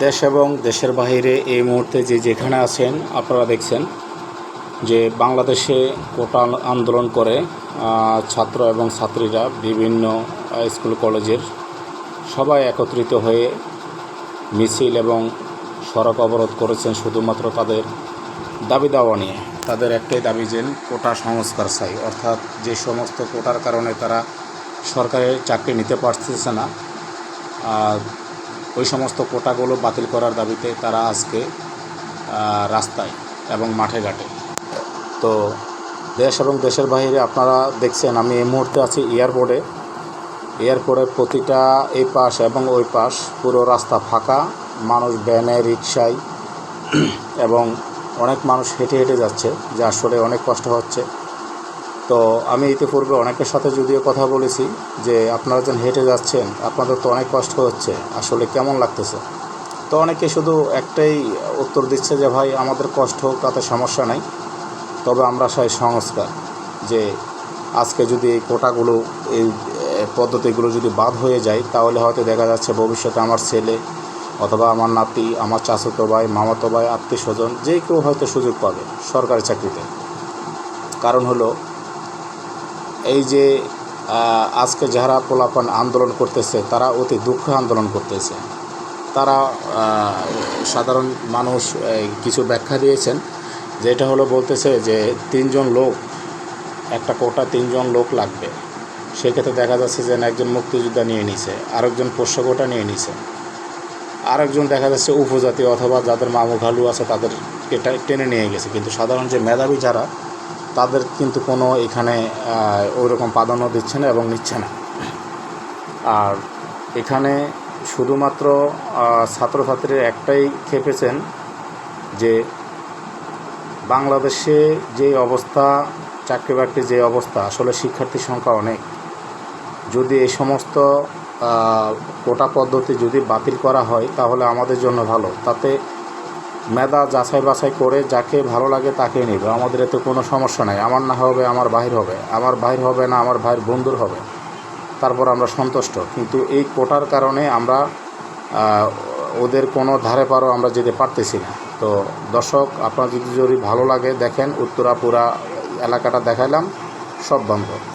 দেশ এবং দেশের বাইরে এই মুহূর্তে যে যেখানে আছেন, আপনারা দেখছেন যে বাংলাদেশে কোটা আন্দোলন করে ছাত্র এবং ছাত্রীরা বিভিন্ন স্কুল, কলেজের সবাই একত্রিত হয়ে মিছিল এবং সড়ক অবরোধ করেছেন শুধুমাত্র তাদের দাবি দাওয়া নিয়ে। তাদের একটাই দাবি যে কোটা সংস্কার চাই। অর্থাৎ যে সমস্ত কোটার কারণে তারা সরকারের চাকরি নিতে পারতেছে না ওই সমস্ত কোটাগুলো বাতিল করার দাবিতে তারা আজকে রাস্তায় এবং মাঠে ঘাটে। তো দেশ এবং দেশের বাইরে আপনারা দেখছেন, আমি এই মুহূর্তে আছি এয়ারপোর্টে। এয়ারপোর্টের প্রতিটা এই পাশ এবং ওই পাশ পুরো রাস্তা ফাঁকা। মানুষ ভ্যানে রিক্সায় এবং অনেক মানুষ হেঁটে হেঁটে যাচ্ছে, যা আসলে অনেক কষ্ট হচ্ছে। তো আমি ইতিপূর্বে অনেকের সাথে যদিও কথা বলেছি যে আপনারা যখন হেঁটে যাচ্ছেন, আপনাদের তো অনেক কষ্ট হচ্ছে। আসলে কেমন লাগতেছে? তো অনেকে শুধু একটাই উত্তর দিচ্ছে যে, ভাই, আমাদের কষ্ট হোক, তাতে সমস্যা নাই। তবে আমরা চাই সংস্কার যে, আজকে যদি এই কোটাগুলো, এই পদ্ধতিগুলো যদি বাদ হয়ে যায়, তাহলে হয়তো দেখা যাচ্ছে ভবিষ্যতে আমার ছেলে অথবা আমার নাতি, আমার চাচাতো ভাই, মামাতো ভাই, আত্মীয় স্বজন, যে কেউ হয়তো সুযোগ পাবে সরকারি চাকরিতে। কারণ হলো এই যে আজকে যারা পোলাপান আন্দোলন করতেছে, তারা অতি দুঃখ আন্দোলন করতেছে। তারা সাধারণ মানুষ কিছু ব্যাখ্যা দিয়েছেন। যেটা হলো বলতেছে যে, তিনজন লোক, একটা কোটা তিনজন লোক লাগবে। সেক্ষেত্রে দেখা যাচ্ছে যে একজন মুক্তিযোদ্ধা নিয়ে নিছে, আরেকজন পোষ্য কোটা নিয়ে নিছে। আরেকজন দেখা যাচ্ছে উপজাতি অথবা যাদের মামু ঘালু আছে, তাদেরকে টা- টেনে নিয়ে গেছে। কিন্তু সাধারণ যে মেধাবী যারা তাদের কিন্তু কোনো এখানে ওই রকম প্রাধান্য দিচ্ছে না এবং নিচ্ছে না। আর এখানে শুধুমাত্র আহ, ছাত্রছাত্রীরা একটাই খেপেছেন যে বাংলাদেশে যে অবস্থা চাকরি বাকরির যে অবস্থা আসলে শিক্ষার্থীর সংখ্যা অনেক। যদি এই সমস্ত কোটা পদ্ধতি যদি বাতিল করা হয় তাহলে আমাদের জন্য ভালো। তাতে মেধা যাচাই বাছাই করে যাকে ভালো লাগে তাকে নেবে। আমাদের এতে কোনো সমস্যা নাই। আমার না হবে, আমার বাহির হবে। আমার বাহির হবে না, আমার ভাইয়ের বন্ধুর হবে। তারপর আমরা সন্তুষ্ট। কিন্তু এই কোটার কারণে আমরা ওদের কোনো ধারে পারও আমরা যেতে পারতেছি না। তো দর্শক, আপনার যদি যদি ভালো লাগে, দেখেন উত্তরাপুরা এলাকাটা দেখাইলাম। সব বন্ধ।